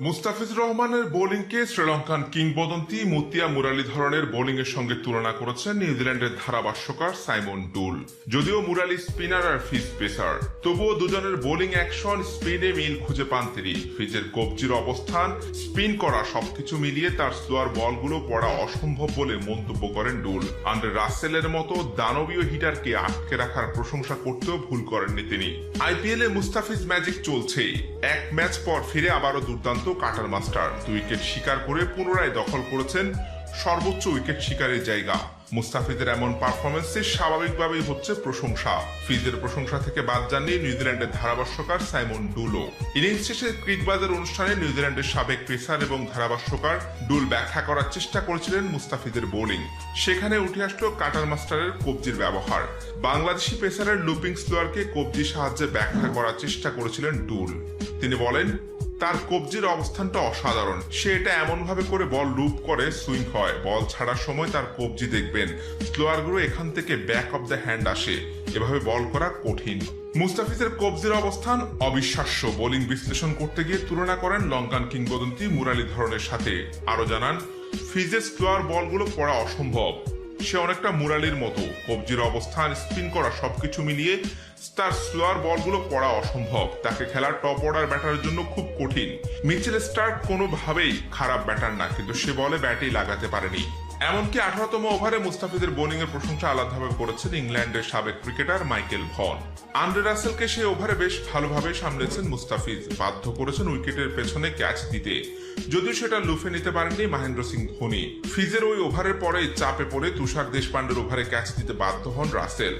মুস্তাফিজুর রহমানের বোলিংকে শ্রীলঙ্কান কিংবদন্তি মুতিয়া মুরালি ধরনের বোলিং এর সঙ্গে তুলনা করেছেন নিউজিল্যান্ডের ধারাভাষ্যকার সাইমন ডুল। যদিও মুরালি স্পিনার আর ফিজ পেসার। তবুও দুজনের বোলিং অ্যাকশন, স্পিনে মিল খুঁজে পান তিনি। ফিজের কবজির অবস্থান, স্পিন করা সবকিছু মিলিয়ে তার স্লোয়ার বলগুলো পড়া অসম্ভব বলে মন্তব্য করেন ডুল। আন্ড্রে রাসেলের মতো দানবীয় হিটারকে আটকে রাখার প্রশংসা করতেও ভুল করেননি তিনি। আইপিএল মুস্তাফিজ ম্যাজিক চলছেই। এক ম্যাচ পর ফিরে আবারও দুর্দান্ত কাটার মাস্টার। উইকেট শিকার করে পুনরায় দখল করেছেন সর্বোচ্চ উইকেট শিকারের জায়গা। মুস্তাফিজের এমন পারফরমেন্সে স্বাভাবিকভাবেই হচ্ছে প্রশংসা। ফিজের প্রশংসা থেকে বাদ যাননি নিউজিল্যান্ডের ধারাভাষ্যকার সাইমন ডুলো। ইনিংস শেষে ক্রিকবাজের অনুষ্ঠানে নিউজিল্যান্ডের সাবেক পেসার এবং ধারাভাষ্যকার ডুল ব্যাখ্যা করার চেষ্টা করেছিলেন মুস্তাফিজের বোলিং। সেখানে উঠে আসলো কাটার মাস্টারের কবজির ব্যবহার। বাংলাদেশি পেসারের লুপিং স্লোয়ারকে কবজির সাহায্যে ব্যাখ্যা করার চেষ্টা করেছিলেন ডুল। তিনি বলেন তার কবজির অবস্থানটা অসাধারণ। সে এটা এমন ভাবে করে বল লুপ করে, সুইং হয়। বল ছাড়ার সময় তার কবজি দেখবেন। স্লোয়ার স্লোয়ারগুলো এখান থেকে ব্যাক অফ দ্য হ্যান্ড আসে। এভাবে বল করা কঠিন। মুস্তাফিজের কবজির অবস্থান অবিশ্বাস্য। বোলিং বিশ্লেষণ করতে গিয়ে তুলনা করেন লঙ্কান কিংবদন্তি মুরালি ধরনের সাথে। আরও জানান, ফিজের স্লোয়ার বলগুলো পড়া অসম্ভব। সে অনেকটা মুরালির মতো। কবজির অবস্থান, স্পিন করা সবকিছু মিলিয়ে তার স্লোয়ার বলগুলো পড়া অসম্ভব। তাকে খেলার টপ অর্ডার ব্যাটারের জন্য খুব কঠিন। মিচেল স্টার্ক কোনোভাবেই খারাপ ব্যাটার না, কিন্তু সে বলে ব্যাটেই লাগাতে পারেনি। এমনকি আঠারোতম ওভারে মুস্তাফিজের বোলিং এর প্রশংসা আলাদাভাবে করেছেন ইংল্যান্ডের সাবেক ক্রিকেটার মাইকেল ভন। আন্ডে রাসেলকে সেই ওভারে বেশ ভালোভাবে সামলেছেন মুস্তাফিজ, বাধ্য করেছেন উইকেটের পেছনে ক্যাচ দিতে। যদিও সেটা লুফে নিতে পারেননি মহেন্দ্র সিং ধোনি। ফিজের ওই ওভারের পরে চাপে পড়ে তুষার দেশপান্ডের ওভারে ক্যাচ দিতে বাধ্য হন রাসেল।